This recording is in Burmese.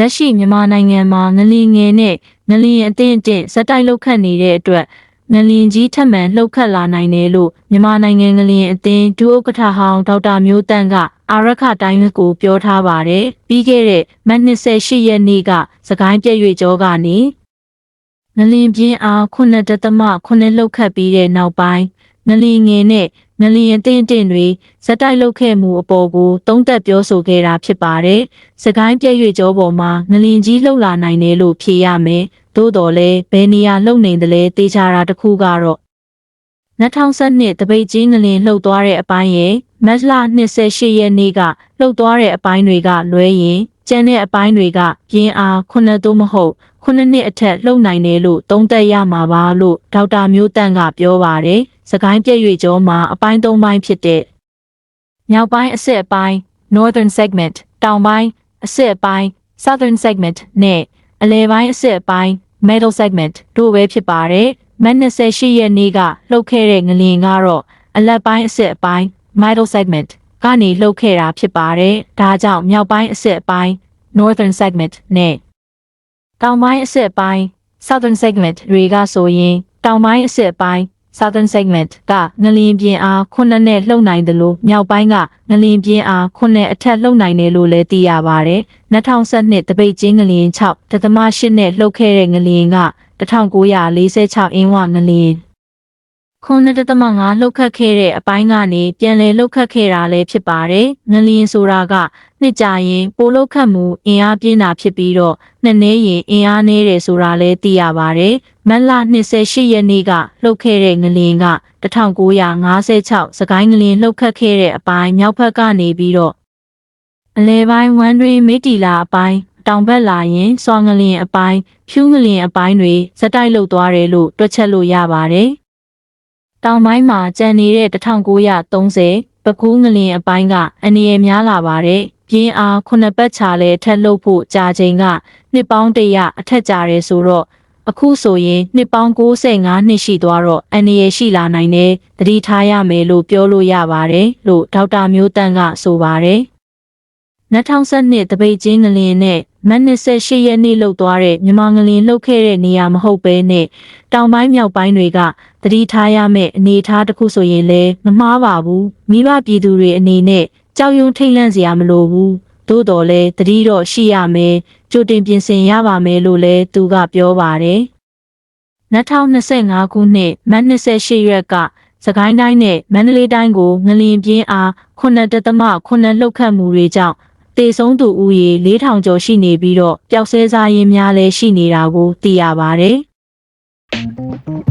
လက်ရှိမြန်မာနိုင်ငံမှာငလင်ငယ်နဲ့ငလင်အသင့်အင့်ဇက်တိုက်လှုပ်ခတ်နေတဲ့အတွက်ငလင်ကြီးထပ်မံလှုပ်ခတ်လာနိုင်တယ်လို့မြန်မာနိုင်ငံငလင်အသင်းဒုဥက္ကဋ္ဌဟောင်းဒေါက်တာမျိုးတန့်ကအာရခတိုင်းကိုပြောထားပါတယ်ပြီးခဲ့တဲ့မတ်28ရက်နေ့ကစကိုင်းပြည့်ရွေကျောကနေငလင်ပြင်းအား9.8လှုပ်ခတ်ပြီးတဲ့နောက်ပိုင်း ငလင်ငယ်နဲ့ငလင်အတင်းအတင်းတွေဇက်တိုက်လှုပ်ခဲ့မှုအပေါ်ကိုသုံးသပ်ပြောဆိုခဲ့တာဖြစ်ပါတယ်။စကိုင်းပြည့်ရွေကျောပေါ်မှာငလင်ကြီးလှုပ်လာနိုင်တယ်လို့ဖြေရမယ်။သို့တော်လည်းဘယ်နေရာလှုပ်နေတယ်လဲတေချာတာတစ်ခုကတော့2012တပိတ်ကြီးငလင်လှုပ်သွားတဲ့အပိုင်းရဲ့မတ်လ28ရက်နေ့ကလှုပ်သွားတဲ့အပိုင်းတွေကလွဲရင်ကျန်တဲ့အပိုင်းတွေကပြင်းအား9သို့မဟုတ်9နှစ်အထက်လှုပ်နိုင်တယ်လို့သုံးသပ်ရမှာပါလို့ဒေါက်တာမျိုးတန့်ကပြောပါတယ်။ စကိုင်းပြည့်ရွေကျော်မှာအပိုင်း၃ပိုင်းဖြစ်တဲ့မြောက်ပိုင်းအစစ်အပိုင်း Northern segment တောင်ပိုင်းအစစ်အပိုင်း Southern segment နဲ့အလယ်ပိုင်းအစစ်အပိုင်း Middle segment တို့ပဲဖြစ်ပါတယ်။မတ်28ရက်နေ့ကလှုပ်ခဲ့တဲ့ငလင်ကတော့အလက်ပိုင်းအစစ်အပိုင်း Middle segment ကနေလှုပ်ခဲ့တာဖြစ်ပါတယ်။ဒါကြောင့်မြောက်ပိုင်းအစစ်အပိုင်း Northern segment နဲ့တောင်ပိုင်းအစစ်အပိုင်း Southern segment တွေကဆိုရင်တောင်ပိုင်းအစစ်အပိုင်း Southern segment ကငလင်ပြင်းအား9နဲ့လှုပ်နိုင်တယ်လို့မြောက်ပိုင်းကငလင်ပြင်းအား9အထက်လှုပ်နိုင်တယ်လို့လည်းသိရပါတယ်။2012တပိတ်ချင်းငလင်6.8နဲ့လှုပ်ခဲ့တဲ့ငလင်က1946အင်းဝငလင်ခုနှစ်တသမငါလှုပ်ခတ်ခဲ့တဲ့အပိုင်းကနေပြန်လည်လှုပ်ခတ်ခဲ့တာလည်းဖြစ်ပါတယ်။ငလျင်ဆိုတာကနှစ်ကြရင်ပိုလှုပ်ခတ်မှုအင်အားပြင်းတာဖြစ်ပြီးတော့နှစ်နည်းရင်အင်အားနည်းတယ်ဆိုတာလည်းသိရပါတယ်။ မတ်လ28ရက်နေ့ကလှုပ်ခဲ့တဲ့ငလျင်က1956စကိုင်းငလျင်လှုပ်ခတ်ခဲ့တဲ့အပိုင်းမြောက်ဘက်ကနေပြီးတော့အလဲပိုင်းဝမ်းတွင်မီတီလာအပိုင်းတောင်ဘက်လာရင်စွာငလျင်အပိုင်းဖြူးငလျင်အပိုင်းတွေဇက်တိုက်လှုပ်သွားတယ်လို့တွက်ချက်လို့ရပါတယ်။တောင်ပိုင်းမှာကျန်နေတဲ့1930ပကူးငလင်အပိုင်းကအနည်းများလာပါတယ်။ပြင်းအားခုနှစ်ပတ်ချာလဲထက်လို့ဖို့ကြာချိန်ကနှစ်ပေါင်းတရအထက်ကြတယ်ဆိုတော့ အခုဆိုရင်နှစ်ပေါင်း65နှစ်ရှိသွားတော့အနည်းရှိလာနိုင်တယ်တတိထားရမယ်လို့ပြောလို့ရပါတယ်လို့ဒေါက်တာမျိုးတန့်ကဆိုပါတယ်2012တပိတ်ချင်းငလင်နဲ့မတ်28ရက်နေ့လှုပ်သွားတဲ့မြန်မာငလင်လှုပ်ခဲ့တဲ့နေရာမဟုတ်ဘဲနဲ့တောင်ပိုင်းမြောက်ပိုင်းတွေကတတိထားရမယ့်အနေအထားတစ်ခုဆိုရင်လည်းမမှားပါဘူးမိဘပြည်သူတွေအနေနဲ့ကြောက်ရွံ့ထိတ်လန့်စရာမလိုဘူးသို့တော်လည်းတတိတော့ရှိရမယ် ကြိုတင်ပြင်ဆင်ရပါမယ်လို့လည်းသူကပြောပါတယ်2025ခုနှစ်မတ်28ရက်ကစကိုင်းတိုင်းနဲ့မန္တလေးတိုင်းကိုငလင်ပြင်းအား9.8လှုပ်ခတ်မှုတွေကြောင့်တေဆုံးသူဦးရေ4000ကျော်ရှိနေပြီးတော့ပျောက်ဆဲစားရင်းများလည်းရှိနေတာကိုသိရပါတယ်။